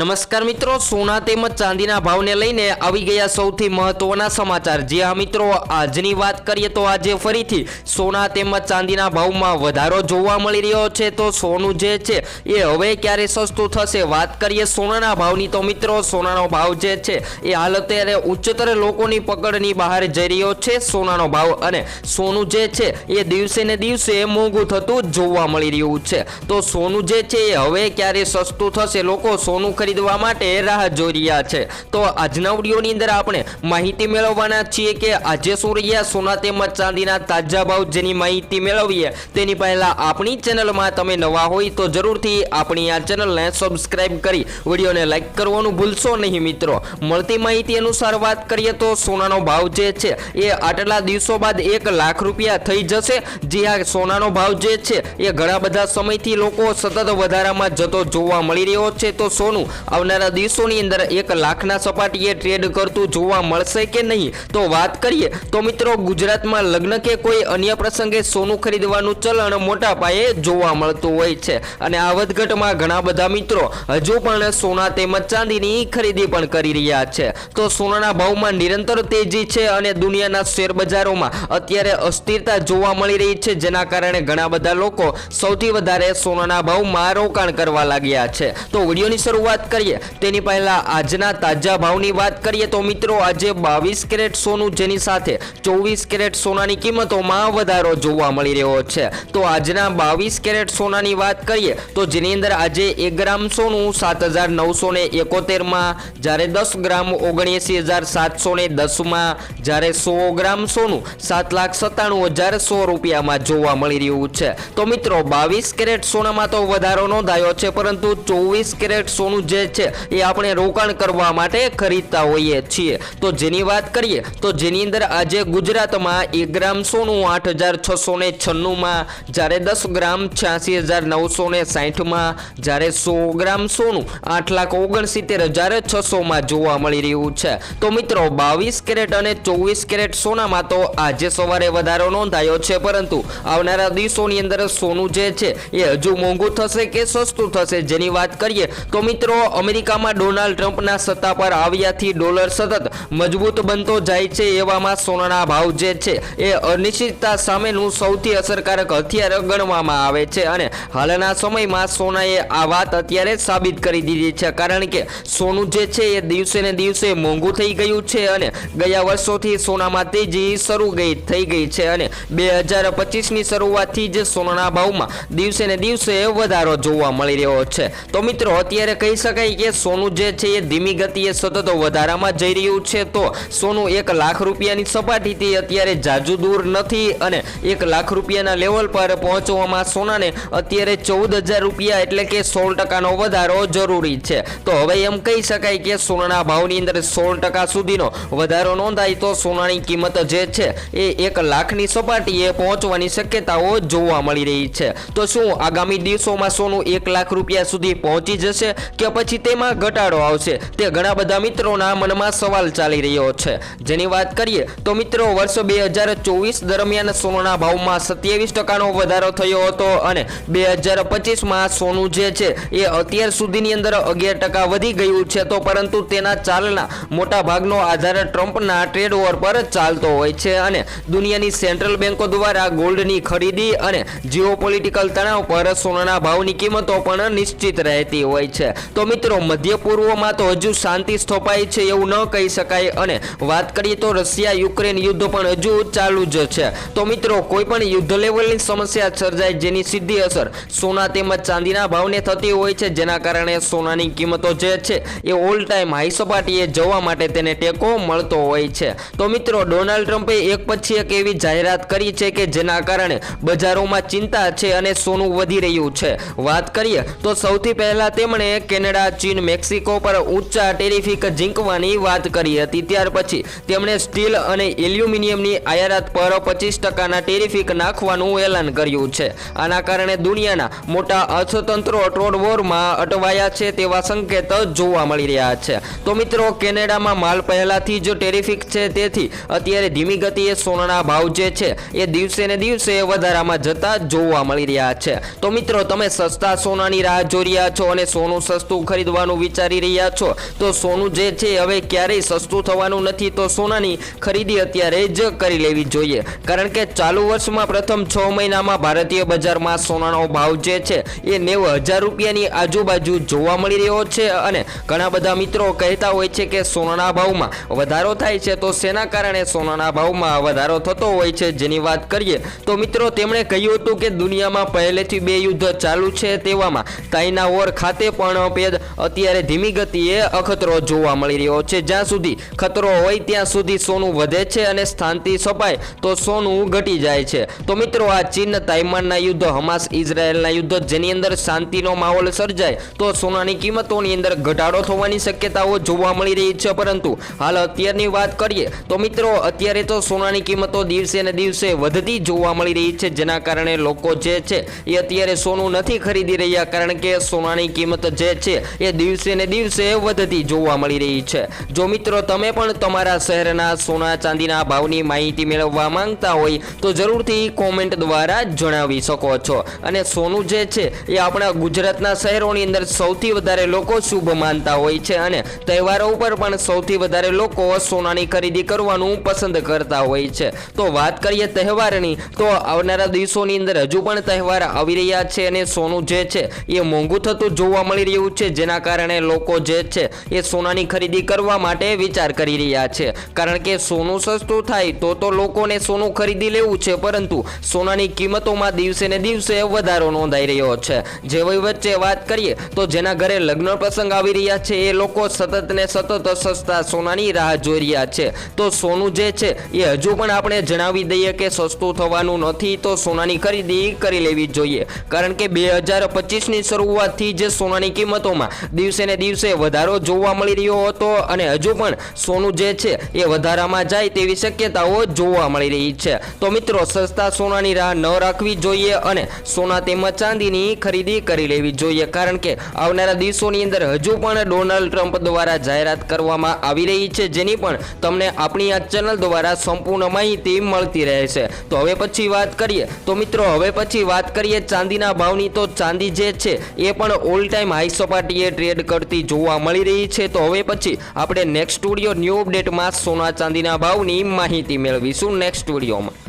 નમસ્કાર મિત્રો, સોના તેમજ ચાંદીના ભાવને લઈને આવી ગયા સૌથી મહત્વના સમાચાર. જે આ મિત્રો, આજની વાત કરીએ તો આજે ફરીથી સોના તેમજ ચાંદીના ભાવમાં વધારો જોવા મળી રહ્યો છે. તો સોનું જે છે, એ હવે ક્યારે સસ્તું થશે? વાત કરીએ સોનાના ભાવની તો મિત્રો, સોનાનો ભાવ જે છે, એ હાલ અત્યારે ઉચ્ચતર લોકોની પકડની બહાર જઈ રહ્યો છે સોનાનો ભાવ. અને સોનું જે છે, એ દિવસે ને દિવસે મોંઘું થતું જોવા મળી રહ્યું છે. તો સોનું જે છે, એ હવે ક્યારે સસ્તું થશે? લોકો સોનું ખરીદવા માટે રાહ જોઈ રહ્યા છે. તો આજના વિડીયોની અંદર આપણે માહિતી મેળવવાના છીએ કે આજે શું રહ્યા સોના તેમજ ચાંદીના તાજા ભાવ જેની માહિતી મેળવીએ, તેની પહેલા આપણી ચેનલમાં તમે નવા હોય તો જરૂરથી આપણી આ ચેનલને સબસ્ક્રાઈબ કરી વિડીયોને લાઈક કરવાનું ભૂલશો નહીં મિત્રો. મળતી માહિતી અનુસાર વાત કરીએ તો સોનાનો ભાવ જે છે એ આટલા દિવસો બાદ એક લાખ રૂપિયા થઈ જશે. જે આ સોનાનો ભાવ જે છે એ ઘણા બધા સમયથી લોકો સતત વધારામાં જતો જોવા મળી રહ્યો છે. તો સોનું આવનારા દિવસોની અંદર એક લાખના સપાટીએ ટ્રેડ કરતું જોવા મળશે કે નહીં? તો વાત કરીએ, તો મિત્રો ગુજરાતમાં લગ્ન કે કોઈ અન્ય પ્રસંગે સોનું ખરીદવાનું ચલણ મોટા પાયે જોવા મળતું હોય છે. અને આ વધઘટમાં ઘણા બધા મિત્રો હજુ પણ સોના તેમજ ચાંદીની ખરીદી પણ કરી રહ્યા છે. તો સોનાના ભાવમાં નિરંતર તેજી છે અને દુનિયાના શેર બજારોમાં અત્યારે અસ્થિરતા જોવા મળી રહી છે, જેના કારણે ઘણા બધા લોકો સૌથી વધારે સોનાના ભાવમાં રોકાણ કરવા લાગ્યા છે. તો વિડીયોની શરૂઆત કરીએ, તેની પહેલા આજના તાજા ભાવની વાત કરીએ તો મિત્રો, આજે બાવીસ કેરેટ સોનું જેની સાથે ચોવીસ કેરેટ સોનાની કિંમતોમાં વધારો જોવા મળી રહ્યો છે. તો આજના બાવીસ કેરેટ સોનાની વાત કરીએ, તો જેની અંદર આજે એક ગ્રામ સોનું સાત હજાર નવસો ને એકોતેરમાં, જ્યારે દસ ગ્રામ ઓગણએંસી હજાર સાતસો ને દસમાં, જ્યારે સો ગ્રામ સોનું સાત લાખ સત્તાણું હજાર સો રૂપિયામાં જોવા મળી રહ્યું છે. તો મિત્રો, બાવીસ કેરેટ સોનામાં તો વધારો નોંધાયો છે, પરંતુ ચોવીસ કેરેટ સોનું જે છે, એ આપણે રોકાણ કરવા માટે ખરીદતા હોઈએ છીએ. તો જેની વાત કરીએ, તો જેની અંદર આજે ગુજરાતમાં એક ગ્રામ સોનું આઠ હજાર છસો ને છન્નુંમાં, જ્યારે દસ ગ્રામ છ્યાસી હજાર નવસો ને સાહીઠમાં જ્યારે સો ગ્રામ સોનું આઠ લાખ ઓગણસિત્તેર હજાર છસોમાં જોવા મળી રહ્યું છે. તો મિત્રો, બાવીસ કેરેટ અને ચોવીસ કેરેટ સોનામાં તો આજે સવારે વધારો નોંધાયો છે, પરંતુ આવનારા દિવસોની અંદર સોનું જે છે, એ હજુ મોંઘું થશે કે સસ્તું થશે, જેની વાત કરીએ, તો મિત્રો અમેરિકામાં ડોનાલ્ડ ટ્રમ્પના સત્તા પર આવ્યાથી ડોલર સતત મજબૂત બનતો જાય છે એવામાં સોનાના ભાવ જે છે એ અનિશ્ચિતતા સામેનું સૌથી અસરકારક હથિયાર ગણવામાં આવે છે અને હાલના સમયમાં સોનાએ આ વાત અત્યારે સાબિત કરી દીધી છે કારણ કે સોનું જે છે એ દિવસે ને દિવસે મોંઘું થઈ ગયું છે અને ગયા વર્ષોથી સોનામાં તેજી શરૂ ગઈ થઈ ગઈ છે અને બે હજાર પચીસની શરૂઆતથી જ સોનાના ભાવમાં દિવસે ને દિવસે વધારો જોવા મળી રહ્યો છે. તો મિત્રો, અત્યારે કહી શકાય કે સોનું જે છે એ ધીમી ગતિએ સતત વધારામાં જઈ રહ્યું છે તો સોનું એક લાખ રૂપિયાની સપાટીથી અત્યારે જાજુ દૂર નથી અને એક લાખ રૂપિયાના લેવલ પર પહોંચવામાં સોનાને અત્યારે ચૌદ હજાર રૂપિયા એટલે કે સોળ ટકાનો વધારો જરૂરી છે. તો હવે એમ કહી શકાય કે સોનાના ભાવની અંદર સોળ ટકા સુધીનો વધારો નોંધાય તો સોનાની કિંમત જે છે એ એક લાખની સપાટીએ પહોંચવાની શક્યતાઓ જોવા મળી રહી છે. તો શું આગામી દિવસોમાં સોનું એક લાખ રૂપિયા સુધી પહોંચી જશે કે પછી તેમાં ઘટાડો આવશે. તે ઘણા બધા મિત્રોના મનમાં સવાલ ચાલી રહ્યો છે. જેની વાત કરીએ, તો મિત્રો, વર્ષ બે હજાર ચોવીસ દરમિયાન સોનાના ભાવમાં સત્યાવીસ ટકાનો વધારો થયો હતો અને બે હજાર પચીસમાં સોનું જે છે, એ અત્યાર સુધીની અંદર અગિયાર ટકા વધી ગયું છે. તો પરંતુ તેના ચાલના મોટા ભાગનો આધાર ટ્રમ્પના ટ્રેડ વોર પર ચાલતો હોય છે અને દુનિયાની સેન્ટ્રલ બેન્કો દ્વારા ગોલ્ડની ખરીદી અને જીઓપોલિટિકલ તણાવ પર સોનાના ભાવની કિંમતો પણ નિશ્ચિત રહેતી હોય છે. તો મિત્રો, મધ્ય પૂર્વમાં તો હજુ શાંતિ સ્થપાઈ છે એવું ન કહી શકાય અને વાત કરીએ તો રશિયા યુક્રેન યુદ્ધ પણ હજુ ચાલુ જ છે. તો મિત્રો કોઈ પણ યુદ્ધ લેવલની સમસ્યા સર્જાય જેની સીધી અસર સોના તેમજ ચાંદીના ભાવને થતી હોય છે, જેના કારણે સોનાની કિંમતો જે છે એ ઓલ ટાઈમ હાઈ સપાટીએ જવા માટે તેને ટેકો મળતો હોય છે. તો મિત્રો, ડોનાલ્ડ ટ્રમ્પે એક પછી એક એવી જાહેરાત કરી છે કે જેના કારણે બજારોમાં ચિંતા છે અને સોનું વધી રહ્યું છે. વાત કરીએ તો સૌથી પહેલા તેમણે કેનેડા ચીન મેક્સિકો પર ઊંચા ટેરિફિક ઝીંકવાની વાત કરી હતી. ત્યાર પછી તેમણે સ્ટીલ અને એલ્યુમિનિયમની આયાત પર પચીસ ટકાના ટેરિફિક નાખવાનું એલાન કર્યું છે. આના કારણે દુનિયાના મોટા અર્થતંત્રો ટ્રોડ વોરમાં અટવાયા છે તેવા સંકેત જોવા મળી રહ્યા છે. તો મિત્રો, કેનેડામાં માલ પહેલાથી જ ટેરિફિક છે, તેથી અત્યારે ધીમી ગતિએ સોનાના ભાવ જે છે એ દિવસે ને દિવસે વધારામાં જતા જોવા મળી રહ્યા છે. તો મિત્રો, તમે સસ્તા સોનાની રાહ જોઈ રહ્યા છો અને સોનું સસ્તું સોનું ખરીદવાનું વિચારી રહ્યા છો? તો સોનું જે છે હવે ક્યારેય સસ્તું થવાનું નથી, તો સોનાની ખરીદી અત્યારે જ કરી લેવી જોઈએ. કારણ કે ચાલુ વર્ષમાં પ્રથમ છ મહિનામાં ભારતીય બજારમાં સોનાનો ભાવ જે છે, એ નેવું હજાર રૂપિયાની આજુબાજુ જોવા મળી રહ્યો છે અને ઘણા બધા મિત્રો કહેતા હોય છે કે સોનાના ભાવમાં વધારો થાય છે, તો શેના કારણે સોનાના ભાવમાં વધારો થતો હોય છે જેની વાત કરીએ, તો મિત્રો તેમણે કહ્યું હતું કે દુનિયામાં પહેલેથી બે યુદ્ધ ચાલુ છે તેવામાં તાઇના ઓર ખાતે પણ પેદ અત્યારે ધીમી ગતિએ અખતરો જોવા મળી રહ્યો છે. જ્યાં સુધી ખતરો હોય ત્યાં સુધી સોનું વધે છે અને સ્થાનથી સપાય તો સોનું ઘટી જાય છે. તો મિત્રો, આ ચીન તાઇમાનના યુદ્ધ, હમાસ, ઇઝરાયલના યુદ્ધ જેની અંદર શાંતિનો માહોલ સર્જાય તો સોનાની કિંમતોની અંદર ઘટાડો થવાની શક્યતાઓ જોવા મળી રહી છે. પરંતુ હાલ અત્યારની વાત કરીએ તો મિત્રો, અત્યારે તો સોનાની કિંમતો દિવસે ને દિવસે વધતી જોવા મળી રહી છે. જેના કારણે લોકો જે છે એ અત્યારે સોનું નથી ખરીદી રહ્યા કારણ કે સોનાની કિંમત જે છે એ દિવસે ને દિવસે વધતી જોવા મળી રહી છે. જો મિત્રો તમે પણ તમારા શહેરના સોના ચાંદીના ભાવની માહિતી મેળવવા માંગતા હોય, તો જરૂરથી કોમેન્ટ દ્વારા જણાવી શકો છો. અને સોનું જે છે, એ આપણા ગુજરાતના શહેરોની અંદર સૌથી વધારે લોકો શુભ માનતા હોય છે અને તહેવારો ઉપર પણ સૌથી વધારે લોકો સોનાની ખરીદી કરવાનું પસંદ કરતા હોય છે. તો વાત કરીએ તહેવારની, તો આવનારા દિવસોની અંદર હજુ પણ તહેવાર આવી રહ્યા છે અને સોનું જે છે, એ મોંઘું થતું જોવા મળી રહ્યું છે. જેના કારણે લોકો જે છે એ સોનાની ખરીદી કરવા માટે વિચાર કરી રહ્યા છે. કારણ કે સોનું સસ્તું થાય તો તો લોકોને સોનું ખરીદી લેવું છે, પરંતુ સોનાની કિંમતોમાં દિવસે ને દિવસે વધારો નોંધાઈ રહ્યો છે. જે વચ્ચે વાત કરીએ તો જેના ઘરે લગ્ન પ્રસંગ આવી રહ્યા છે, એ લોકો સતત ને સતત સસ્તા સોનાની રાહ જોઈ રહ્યા છે. તો સોનું જે છે એ હજુ પણ આપણે જણાવી દઈએ કે સસ્તું થવાનું નથી તો સોનાની ખરીદી કરી લેવી જોઈએ. કારણ કે બે હજાર પચીસની શરૂઆતથી જે સોનાની કિંમતોમાં દિવસે ને દિવસે વધારો જોવા મળી રહ્યો હતો અને હજુ પણ સોનું જે છે એ વધારામાં જાય તેવી શક્યતાઓ જોવા મળી રહી છે. તો મિત્રો, સસ્તા સોનાની રાહ ન રાખવી જોઈએ અને સોના તેમજ ચાંદીની ખરીદી કરી લેવી જોઈએ. કારણ કે આવનારા દિવસોની અંદર હજુ પણ ડોનાલ્ડ ટ્રમ્પ દ્વારા જાહેરાત કરવામાં આવી રહી છે, જેની પણ તમને આપણી આ ચેનલ દ્વારા સંપૂર્ણ માહિતી મળતી રહે છે. તો હવે પછી વાત કરીએ. તો મિત્રો, હવે પછી વાત કરીએ ચાંદીના ભાવની. તો ચાંદી જે છે એ પણ ઓલ ટાઈમ હાઈ સપાટીએ ટ્રેડ કરતી જોવા મળી રહી છે. તો હવે પછી આપણે નેક્સ્ટ સ્ટુડિયો ન્યૂ અપડેટમાં સોના ચાંદીના ભાવની માહિતી મેળવીશું નેક્સ્ટ સ્ટુડિયોમાં